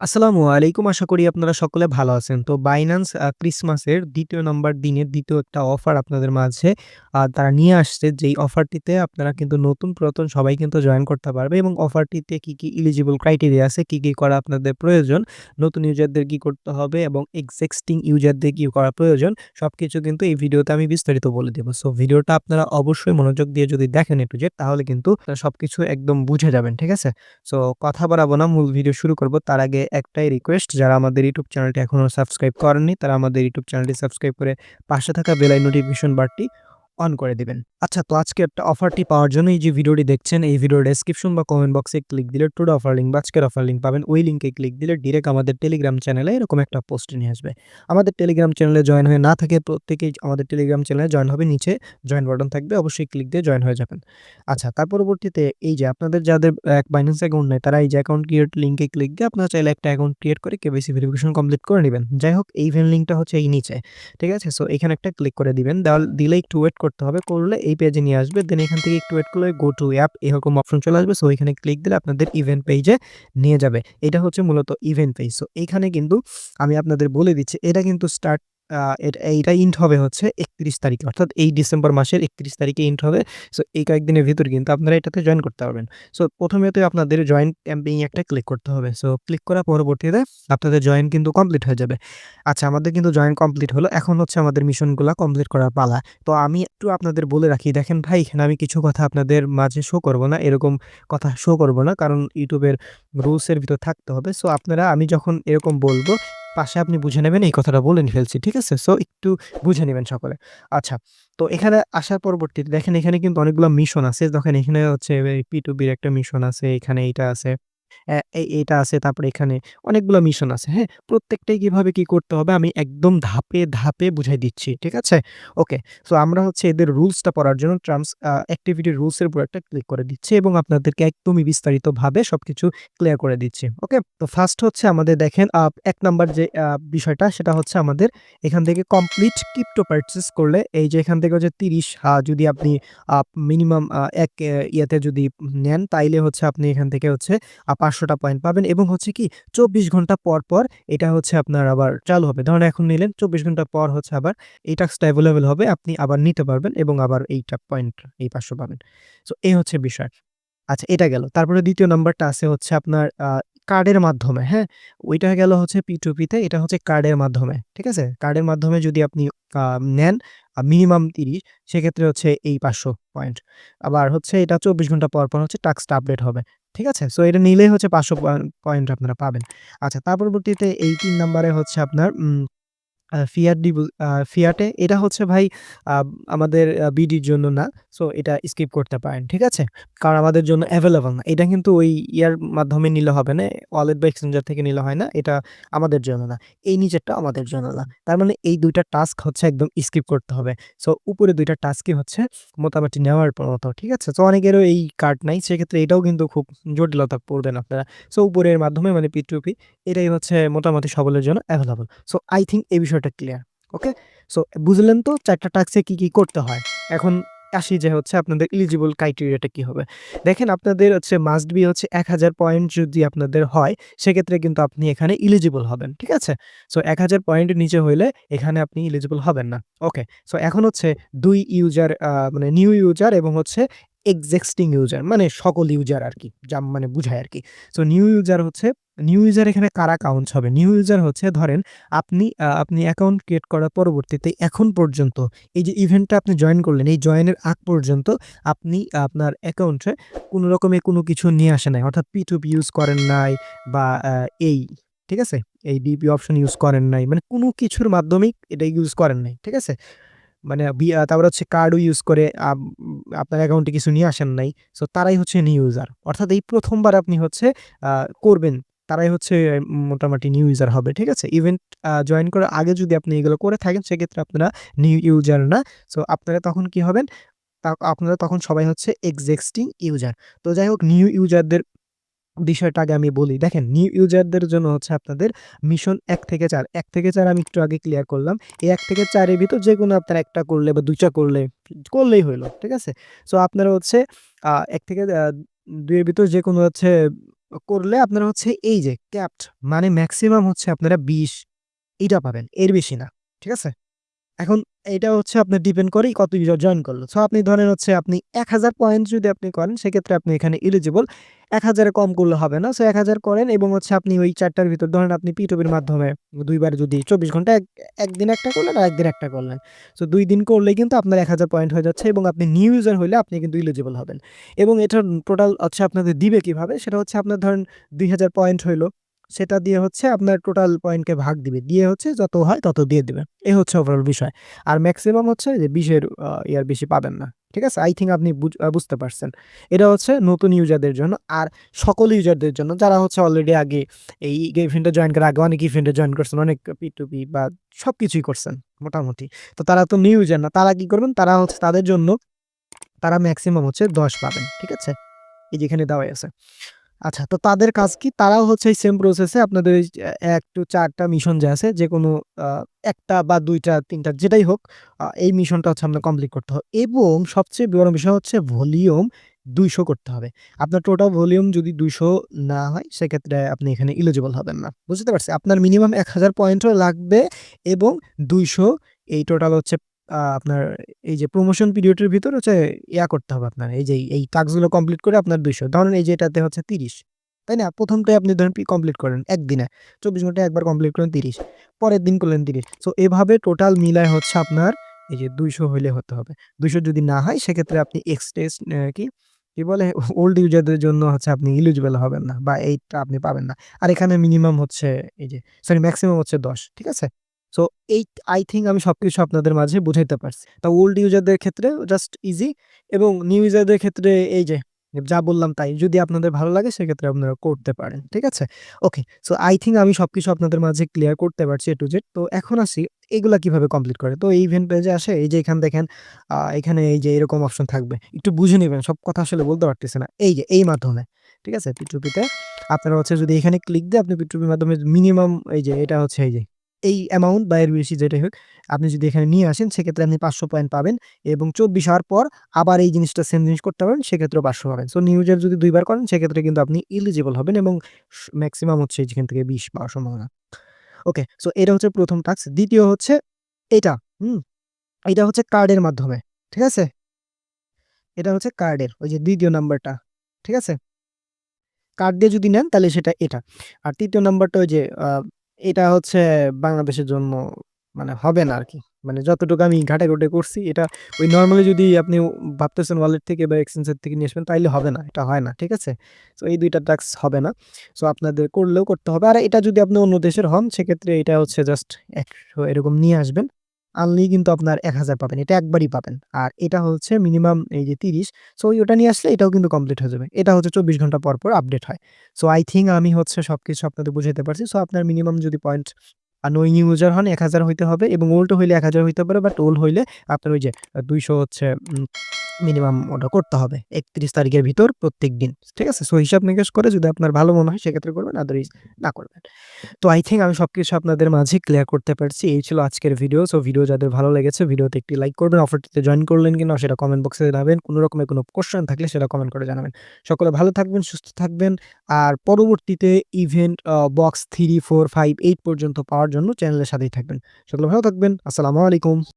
আসসালামু আলাইকুম। আশা করি আপনারা সকলে ভালো আছেন। তো আ ক্রিসমাসের দ্বিতীয় নম্বর দিনের দ্বিতীয় একটা অফার আপনাদের মাঝে তারা নিয়ে আসছে। যেই অফারটিতে আপনারা কিন্তু নতুন পুরাতন সবাই কিন্তু জয়েন করতে পারবে এবং অফারটিতে কি, কি ইলিজিবল ক্রাইটেরিয়া আছে, কি, কি করা আপনাদের প্রয়োজন, নতুন ইউজারদের কি করতে হবে এবং এক্সিস্টিং ইউজারদের কি করা প্রয়োজন, সব কিছু কিন্তু এই ভিডিওতে আমি বিস্তারিত বলে দেবো সো ভিডিওটা আপনারা অবশ্যই মনোযোগ দিয়ে যদি দেখেন একটু যে তাহলে কিন্তু সব কিছু একদম বুঝে যাবেন। ঠিক আছে? সো কথা বাড়াবো না, মূল ভিডিও শুরু করব। তার আগে একটাই রিকোয়েস্ট যারা আমাদের ইউটিউব চ্যানেলটি এখনও সাবস্ক্রাইব করেননি, তারা আমাদের ইউটিউব চ্যানেলটি সাবস্ক্রাইব করে পাশে থাকা বেলাই নোটিফিকেশন বারটি অন করে দিবেন। আচ্ছা তো আজকে একটা অফারটি পাওয়ার জন্য এই যে ভিডিওটি দেখছেন, এই ভিডিওর ডেসক্রিপশন বা কমেন্ট বক্সে ক্লিক দিলে টুডে অফার লিঙ্ক বা আজকের অফার লিঙ্ক পাবেন। ওই লিঙ্কে ক্লিক দিলে ডিরেক্ট আমাদের টেলিগ্রাম চ্যানেলে এরকম একটা পোস্ট নিয়ে আসবে। আমাদের টেলিগ্রাম চ্যানেলে জয়েন হয়ে না থাকে প্রত্যেকেই আমাদের টেলিগ্রাম চ্যানেলে জয়েন হবে। নিচে জয়েন বাটন থাকবে, অবশ্যই ক্লিক দিয়ে জয়েন হয়ে যাবেন। আচ্ছা তার পরবর্তীতে এই যে আপনাদের যাদের এক Binance অ্যাকাউন্ট নাই, তারা এই যে অ্যাকাউন্ট ক্রিয়েট লিঙ্কে ক্লিক দিয়ে আপনারা চাইলে একটা অ্যাকাউন্ট ক্রিয়েট করে কেওয়াইসি ভেরিফিকেশন কমপ্লিট করে নেবেন যাই হোক এই ইভেন্ট লিঙ্কটা হচ্ছে এই নিচে। ঠিক আছে? সো এখানে একটা ক্লিক করে দিবেন। দিলে একটু ওয়েট করতে হবে। করলে এই পেজে নিয়ে আসবে। দেন এখান থেকে একটু ওয়েট করলে গো টু অ্যাপ এরকম অপশন চলে আসবে। সো এখানে ক্লিক দিলে আপনাদের ইভেন্ট পেজে নিয়ে যাবে। এটা হচ্ছে মূলত ইভেন্ট পেজ। সো এখানে কিন্তু আমি আপনাদের বলে দিচ্ছি, এটা কিন্তু স্টার্ট এইটা ইন্ট হবে হচ্ছে ৩১ তারিখে অর্থাৎ এই ডিসেম্বর মাসের ৩১ তারিখে ইন্ট হবে। সো, এই কয়েকদিনের ভেতর কিন্তু আপনারা এটাতে জয়েন করতে পারবেন। সো, প্রথমেতে আপনাদের জয়েন ক্যাম্পেইন একটা ক্লিক করতে হবে। সো ক্লিক করার পরবর্তীতে আপনাদের জয়েন কিন্তু কমপ্লিট হয়ে যাবে। আচ্ছা আমাদের কিন্তু জয়েন কমপ্লিট হলো। এখন হচ্ছে আমাদের মিশনগুলা কমপ্লিট করার পালা। তো আমি একটু আপনাদের বলে রাখি, দেখেন ভাই, এখানে আমি কিছু কথা আপনাদের মাঝে শো করব না। এরকম কথা শো করব না। কারণ ইউটিউবের রুলসের রুলস ভিতর থাকতে হবে। সো, আপনারা, আমি যখন এরকম বলব পাশে আপনি বুঝে নেবেন এই কথাটা বলে ফেলছি। ঠিক আছে? সো একটু বুঝে নেবেন সকলে। আচ্ছা তো এখানে আসার পরবর্তীতে দেখেন এখানে কিন্তু অনেকগুলো মিশন আছে। দেখেন এখানে হচ্ছে পি টু বির একটা মিশন আছে, এখানে এইটা আছে। এটা আছে তারপরে এখানে অনেকগুলো মিশন আছে। হ্যাঁ? প্রত্যেকটাই কীভাবে কি করতে হবে আমি একদম ধাপে, ধাপে বুঝাই দিচ্ছি। ঠিক আছে? ওকে। সো আমরা হচ্ছে এদের রুলসটা পড়ার জন্য টার্মস অ্যাক্টিভিটি রুলস এর উপর একটা ক্লিক করে দিচ্ছি এবং আপনাদেরকে একদমই বিস্তারিতভাবে সবকিছু ক্লিয়ার করে দিচ্ছি। ওকে? তো ফার্স্ট হচ্ছে আমাদের দেখেন ১ নাম্বার যে বিষয়টা সেটা হচ্ছে আমাদের এখান থেকে কমপ্লিট ক্রিপ্টো পারচেজ করলে এই যে এখান থেকে হচ্ছে ৩০ আ যদি আপনি মিনিমাম এক ইয়েতে যদি নেন তাইলে হচ্ছে আপনি এখান থেকে হচ্ছে আ ৫০০ টা পয়েন্ট পাবেন এবং হচ্ছে কি ২৪ ঘণ্টা পর, পর এটা হচ্ছে আপনার আবার চালু হবে। ধরেন এখন নিলেন ২৪ ঘণ্টা পর হচ্ছে আবার এই টাস্কটা অ্যাভেলেবেল হবে। আপনি আবার নিতে পারবেন এবং আবার এইটা পয়েন্ট এই ৫০০ পাবেন। সো এই হচ্ছে বিষয়। আচ্ছা এটা গেল। তারপরে দ্বিতীয় নাম্বারটা আছে হচ্ছে আপনার কার্ডের মাধ্যমে, হ্যাঁ? ওইটা গেল হচ্ছে P2P তে এটা হচ্ছে কার্ডের মাধ্যমে। ঠিক আছে? কার্ডের মাধ্যমে যদি আপনি নেন মিনিমাম ৩০ সেক্ষেত্রে হচ্ছে এই ৫০০ পয়েন্ট। আবার হচ্ছে এটা ২৪ ঘণ্টা পর, পর হচ্ছে টাস্কটা আপডেট হবে। ঠিক আছে? সো এটা নিলেই হচ্ছে ৫০০ পয়েন্ট আপনারা পাবেন। আচ্ছা তার পরবর্তীতে এই তিন নাম্বারে হচ্ছে আপনার ফিয়াট ডিবল ফিয়াটে, এটা হচ্ছে ভাই আমাদের বিডির জন্য না। সো এটা স্কিপ করতে পারেন। ঠিক আছে? কারণ আমাদের জন্য অ্যাভেলেবল না। এটা কিন্তু ওই ইয়ার মাধ্যমে নিলে হবে না। ওয়ালেট বা এক্সচেঞ্জার থেকে নিলে হয় না। এটা আমাদের জন্য না। এই নিচেরটা আমাদের জন্য না। তার মানে এই দুইটা টাস্ক হচ্ছে একদম স্কিপ করতে হবে। সো উপরে দুইটা টাস্কই হচ্ছে মোটামুটি নেওয়ার পর মতো। ঠিক আছে? সো অনেকেরও এই কার্ড নাই। সেক্ষেত্রে এটাও কিন্তু খুব জটিলতা পড়বেন আপনারা। সো উপরের মাধ্যমে মানে P2P এটাই হচ্ছে মোটামুটি সকলের জন্য অ্যাভেলেবল সো আই থিংক এই বিষয়টা ক্লিয়ার। ওকে? সো বুঝলেন তো ৪ টা টাস্কে কি, কি করতে হয়। এখন আসি যে হচ্ছে আপনাদের এলিজিবল ক্রাইটেরিয়াটা কি হবে। দেখেন আপনাদের হচ্ছে মাস্ট বি হচ্ছে ১০০০ পয়েন্ট যদি আপনাদের হয় সেক্ষেত্রে কিন্তু আপনি এখানে এলিজিবল হবেন। ঠিক আছে? সো ১০০০ পয়েন্টের নিচে হইলে এখানে আপনি এলিজিবল হবেন না। ওকে। সো এখন হচ্ছে দুই ইউজার মানে নিউ ইউজার এবং হচ্ছে এক্সিস্টিং ইউজার মানে সকল ইউজার আর কি যা মানে বুঝায় আর কি সো নিউ ইউজার হচ্ছে নিউ ইউজার এখানে কারা কাউন্টস হবে? নিউ ইউজার হচ্ছে, ধরেন, আপনি আপনি অ্যাকাউন্ট ক্রিয়েট করার পরবর্তীতে এখন পর্যন্ত এই যে ইভেন্টটা আপনি জয়েন করলেন, এই জয়েনের আগ পর্যন্ত আপনি, আপনার অ্যাকাউন্টে কোনো রকমের কোনো কিছু নিয়ে আসেন নাই। অর্থাৎ P2P ইউজ করেন নাই বা এই, ঠিক আছে? এই ডিপি অপশন ইউজ করেন নাই। মানে কোনো কিছুর মাধ্যমেই এটা ইউজ করেন নাই। ঠিক আছে? মানে তারপরে হচ্ছে কার্ডও ইউজ করে আপনার অ্যাকাউন্টে কিছু নিয়ে আসেন নাই। সো তারাই হচ্ছে নিউ ইউজার। অর্থাৎ এই প্রথমবার আপনি হচ্ছে করবেন। তারাই হচ্ছে মোটামুটি নিউ ইউজার হবে। ঠিক আছে? ইভেন্ট জয়েন করার আগে যদি আপনি এগুলো করে থাকেন সেক্ষেত্রে আপনারা নিউ ইউজার না। সো আপনারা তখন কি হবেন? আপনারা তখন সবাই হচ্ছে এক্সিস্টিং ইউজার। তো যাই হোক নিউ ইউজারদের বিষয়টা আগে আমি বলি। দেখেন নিউ ইউজারদের জন্য হচ্ছে আপনাদের মিশন এক থেকে ৪ ১ থেকে চার আমি একটু আগে ক্লিয়ার করলাম। এই এক থেকে ৪ এর ভিতর যেকোনো আপনারা ১ টা করলে বা ২ টা করলে, করলেই হইল। ঠিক আছে? সো আপনারা হচ্ছে এক থেকে আ ২ এর ভিতর যেকোনো হচ্ছে করলে আপনারা হচ্ছে এই যে ক্যাপড মানে ম্যাক্সিমাম হচ্ছে আপনারা ২০ এটা পাবেন। এর বেশি না। ঠিক আছে? এখন এইটা হচ্ছে আপনার ডিপেন্ড করেই কত ইউজার জয়েন করল। সো আপনি ধরেন হচ্ছে আপনি ১০০০ পয়েন্ট যদি আপনি করেন, সেক্ষেত্রে আপনি এখানে এলিজিবল। এক হাজারে কম করলে হবে না। সো ১০০০ করেন এবং হচ্ছে আপনি ওই চারটার ভিতর, ধরেন আপনি P2P'র মাধ্যমে দুইবার যদি ২৪ ঘণ্টা এক, একদিন একটা করলেন আর একদিন একটা করলেন। সো দুই দিন করলে কিন্তু আপনার ১০০০ পয়েন্ট হয়ে যাচ্ছে এবং আপনি নিউ ইউজার হইলে আপনি কিন্তু এলিজিবল হবেন। এবং এটার টোটাল হচ্ছে আপনাদের দিবে কীভাবে? সেটা হচ্ছে আপনার ধরেন ২০০০ পয়েন্ট হইল। সেটা দিয়ে হচ্ছে আপনার টোটাল পয়েন্টকে ভাগ দিবে। দিয়ে হচ্ছে যত হয় তত দিয়ে দিবে। এই হচ্ছে ওভারঅল বিষয়। আর ম্যাক্সিমাম হচ্ছে যে ২০ এর আ ইয়ার বেশি পাবেন না। ঠিক আছে? আই থিঙ্ক আপনি বুঝ বুঝতে পারছেন। এটা হচ্ছে নতুন ইউজারদের জন্য। আর সকল ইউজারদের জন্য যারা হচ্ছে অলরেডি আগে এই ইভেন্টে জয়েন করার আগে অনেক ইভেন্টে জয়েন করছেন, অনেক P2P বা সব কিছুই করছেন মোটামুটি। তো তারা তো নিউ ইউজার না। তারা কি করবেন? তারা হচ্ছে তাদের জন্য তারা ম্যাক্সিমাম হচ্ছে ১০ পাবেন। ঠিক আছে? এই যেখানে দেওয়াই আছে। আচ্ছা তো তাদের কাজ কি? তারাও হচ্ছে এই সেম প্রসেসে আপনাদের ওই ১ টু ৪ টা মিশন যে আছে, যে কোনো একটা বা ২ টা ৩ টা যেটাই হোক এই মিশনটা হচ্ছে আপনার কমপ্লিট করতে হবে। এবং সবচেয়ে বড় বিষয় হচ্ছে ভলিউম ২০০ করতে হবে। আপনার টোটাল ভলিউম যদি ২০০ না হয়, সেক্ষেত্রে আপনি এখানে এলিজিবল হবেন না। বুঝতে পারছি? আপনার মিনিমাম ১০০০ পয়েন্টও লাগবে এবং ২০০ এই টোটাল হচ্ছে আপনার এই যে প্রমোশন পিরিয়ডের ভিতর হচ্ছে ইয়া করতে হবে আপনার। এই যে এই টাস্কগুলো কমপ্লিট করে আপনার ২০০ ধরেন এই যে এটাতে হচ্ছে ৩০ তাই না? ১ম টাই আপনি ধরেন কমপ্লিট করেন একদিনে। ২৪ ঘন্টায় একবার কমপ্লিট করলেন ৩০ পরের দিন করলেন ৩০ সো এভাবে টোটাল মিলায় হচ্ছে আপনার এই যে ২০০ হইলে হতে হবে। ২০০ যদি না হয় সেক্ষেত্রে আপনি এক্সটেস কি, কি বলে ওল্ড ইউজারদের জন্য হচ্ছে আপনি এলিজিবল হবেন না বা এইটা আপনি পাবেন না। আর এখানে মিনিমাম হচ্ছে এই যে সরি ম্যাক্সিমাম হচ্ছে ১০ ঠিক আছে? সো এই আই থিঙ্ক আমি সব কিছু আপনাদের মাঝে বুঝাইতে পারছি। তা ওল্ড ইউজারদের ক্ষেত্রে জাস্ট ইজি এবং নিউ ইউজারদের ক্ষেত্রে এই যে, যা বললাম তাই। যদি আপনাদের ভালো লাগে, সেক্ষেত্রে আপনারা করতে পারেন। ঠিক আছে? ওকে। সো আই থিঙ্ক আমি সব কিছু আপনাদের মাঝে ক্লিয়ার করতে পারছি এ টু জেড। তো এখন আসি, এগুলা কীভাবে কমপ্লিট করে। তো এই ইভেন্ট পেজে আসে, এই যে এখানে দেখেন এখানে এই যে এরকম অপশন থাকবে। একটু বুঝে নেবেন, সব কথা আসলে বলতে পারতেছি না। এই যে, এই মাধ্যমে। ঠিক আছে? পিটুপিতে আপনারা হচ্ছে যদি এখানে ক্লিক দিয়ে আপনি P2P এর মাধ্যমে মিনিমাম এই যে, এটা হচ্ছে এই যে এই অ্যামাউন্ট বা এর বেশি যেটাই হোক, আপনি যদি এখানে নিয়ে আসেন, সেক্ষেত্রে আপনি ৫০০ পয়েন্ট পাবেন এবং চব্বিশ হওয়ার পর আবার এই জিনিসটা সেম জিনিস করতে পারবেন, সেক্ষেত্রেও ৫০০ পাবেন। সো নিউ ইউজার যদি দুইবার করেন, সেক্ষেত্রে কিন্তু আপনি এলিজিবল হবেন এবং ম্যাক্সিমাম হচ্ছে যেখান থেকে ২০ পাওয়ার সম্ভাবনা। ওকে। সো এটা হচ্ছে প্রথম টাস্ক। দ্বিতীয় হচ্ছে এটা। হুম? এটা হচ্ছে কার্ডের মাধ্যমে। ঠিক আছে? এটা হচ্ছে কার্ডের ওই যে দ্বিতীয় নাম্বারটা। ঠিক আছে? কার্ড দিয়ে যদি নেন, তাহলে সেটা এটা। আর তৃতীয় নাম্বারটা ওই যে এটা হচ্ছে বাংলাদেশের জন্য মানে হবে না আর কি মানে যতটুকু আমি ঘাটাঘুটি করছি, এটা ওই নর্মালি যদি আপনি ভাবতেছেন ওয়ালেট থেকে বা এক্সচেঞ্জের থেকে নিয়ে আসবেন, তাইলে হবে না। এটা হয় না। ঠিক আছে? সো এই ২ টা টাস্ক হবে না। সো আপনাদের করলেও করতে হবে। আর এটা যদি আপনি অন্য দেশের হন, সেক্ষেত্রে এটা হচ্ছে জাস্ট ১০০ এরকম নিয়ে আসবেন। আনলেই কিন্তু আপনার ১০০০ পাবেন। এটা একবারই পাবেন। আর এটা হচ্ছে মিনিমাম এই যে ৩০ সো ওটা নিয়ে আসলে এটাও কিন্তু কমপ্লিট হয়ে যাবে। এটা হচ্ছে ২৪ ঘণ্টা পর, পর আপডেট হয়। সো আই থিঙ্ক আমি হচ্ছে সব কিছু আপনাদের বুঝাইতে পারছি। সো আপনার মিনিমাম যদি পয়েন্ট আ নোয়িং ইউজার হন ১০০০ হইতে হবে এবং ওল্ড হইলে ১০০০ হইতে পারে বাট ওল্ড হইলে আপনার ওই যে ২০০ হচ্ছে মিনিমাম ওটা করতে হবে। ৩১ তারিখের ভিতর প্রত্যেক দিন ঠিক আছে? সো হিসাব নিকাশ করে যদি আপনার ভালো মনে হয় সেক্ষেত্রে করবেন আদারওয়াইজ না করবেন। তো আই থিংক আমি সব কিছু আপনাদের মাঝে ক্লিয়ার করতে পারছি। এই ছিল আজকের ভিডিও। সো ভিডিও যাদের ভালো লেগেছে ভিডিওতে একটি লাইক করবেন। অফারটিতে জয়েন করলেন কিনা সেটা কমেন্ট বক্সে জানাবেন। কোনো রকমের কোনো কোয়েশ্চেন থাকলে সেটা কমেন্ট করে জানাবেন। সকলে ভালো থাকবেন, সুস্থ থাকবেন। আর পরবর্তীতে ইভেন্ট বক্স 3, 4, 5, 8 পর্যন্ত পাওয়ার জন্য চ্যানেলের সাথেই থাকবেন। সকলে ভালো থাকবেন। আসসালামু আলাইকুম।